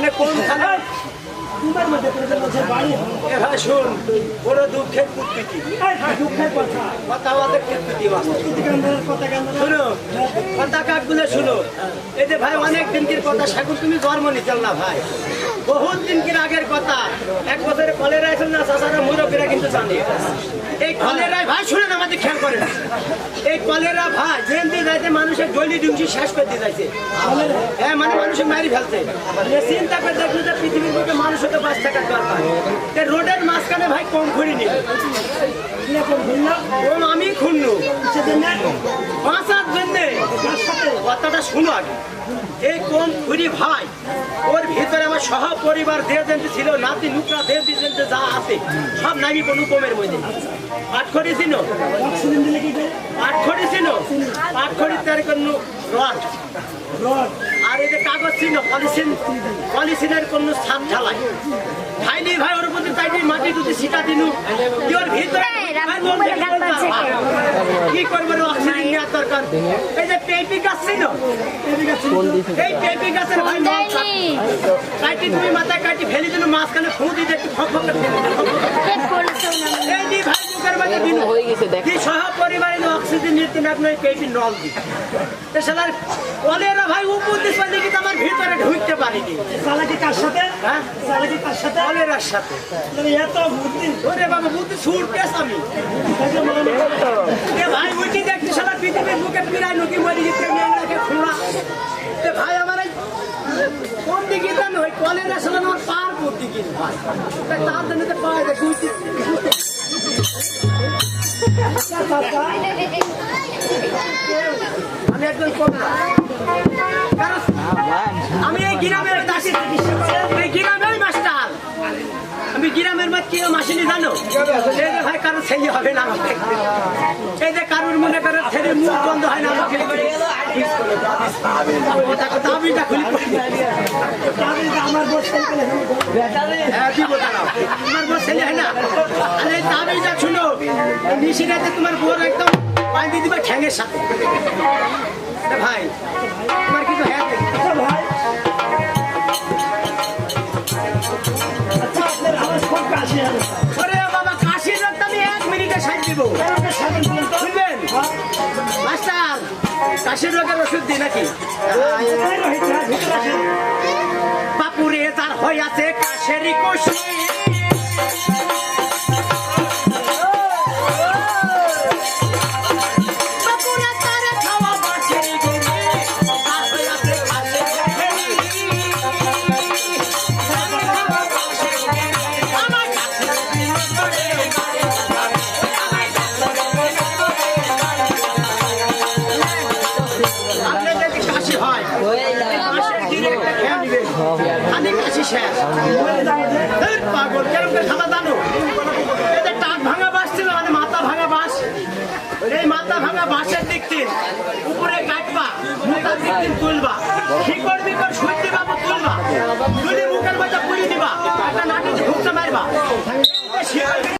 মানে কোন থানায় বড় কথা শুনো কাকগুলো শুনো। এতে ভাই অনেক দিনকের কথা সাগর তুমি জন্ম নিতে না ভাই। বহুত দিনকের আগের কথা? এক বছরে কলেরা আছেন না চাষারা মুরব্বীরা কিন্তু জানে। এই কলেরায় ভাই, শুনেন আমাদের খেয়াল করেন। এই কলেরা ভাই যেন দিয়ে যাইতে মানুষের জলি ডুমসি শেষ করতে যাইছে। হ্যাঁ মানে মানুষের মারি ফেলছে। চিন্তা করে দেখল যে পৃথিবীর বুকে হতে বাঁচ থাকার দরকার। রোডের মাঝখানে ভাই কম ঘুরি নি কম আমি সেজন্য বাঁচার জন্যে কথাটা শুনো আগে। এই কোন খুরি ভাই, ওর ভিতরে আমার সহ পরিবার যে যেন ছিল, নাতি, নুকরা যে যেন যা আছে, সব নামি কোনো কমের মধ্যে। আটখড়ি ছিল আটখড়ি ছিল আটখড়ি তার কোনো রড। রড। এই যে কাগজ ছিল পলিথিন পলিথিনের কোন ছাদ ঢালাই। খাইনি ভাই ওর প্রতি তাইনি মাটি যদি সিটা দিনু। ওর ভিতরে এই, রাত মোবাইলে গান বাজছে। কি করব অক্সিজেন নেওয়ার দরকার। এই যে পেপি গাছ ছিল এই পেপি গাছের ভাই কাটি তুমি মাথায় কাটি ফেলি দিল মাঝখানে ফু দিতে একটু ফক ফক করে ফেলে দিল। টেপ করেছে না এই ভাই মুখের মাঝে দিল গেছে দেখ। কি সহ পরিবারে অক্সিজেন নিতে আপনার পেপি নল দি তো শালার কলেরা ভাই উপর দিস পাইলে কিন্তু আমার ভিতরে ঢুকতে পারিনি। চালাকি কার সাথে? হ্যাঁ? চালাকি কার সাথে? কলেরার সাথে। এত বুদ্ধি। ওরে বাবা বুদ্ধি সুর পেস আমি। ভাই উঠি দেখছি সারা পৃথিবীর মুখে পিরাই লুকি মরি গেছে মেয়েটাকে খোঁড়া। ভাই আমার কোন দিকে ওই কলেরা সালা আমার পার করতে কি ভাই তার জন্য তো পায় দেখ আমি একজন কমলা আমি এই গ্রামের দাসী এই গ্রামের মাস্টার। আমি গ্রামের মধ্যে কেউ মাসিনি জানো? যে ভাই কারোর ছেলে হবে না আমাকে। এই যে কারোর মনে করে ছেলে মুখ বন্ধ হয় না আমাকে। খুলি আমার বস সাইকেলে হ্যাঁ, ছেলে হয় না? নিশি রাতে তোমার বোর একদম পানি দিবা ঠ্যাঙের সাথে। ভাই তোমার কিছু হ্যাঁ আচ্ছা ভাই। আচ্ছা কাশি ওরে বাবা কাশির রক্ত আমি এক মিনিটে দিব। শুনবেন মাস্টার কাশির রোগের ওষুধ দিই নাকি। বাপুরে তার হইয়াছে কাশের কষি বাপুরে টাক ভাঙা ছিল, মানে মাথা ভাঙা বাস এই মাথা ভাঙা বাঁশের দিক দিন উপরে কাটবা মুখার দিক দিন তুলবা শিকড় বিকড় সত্যি বাবু তুলবা তুলে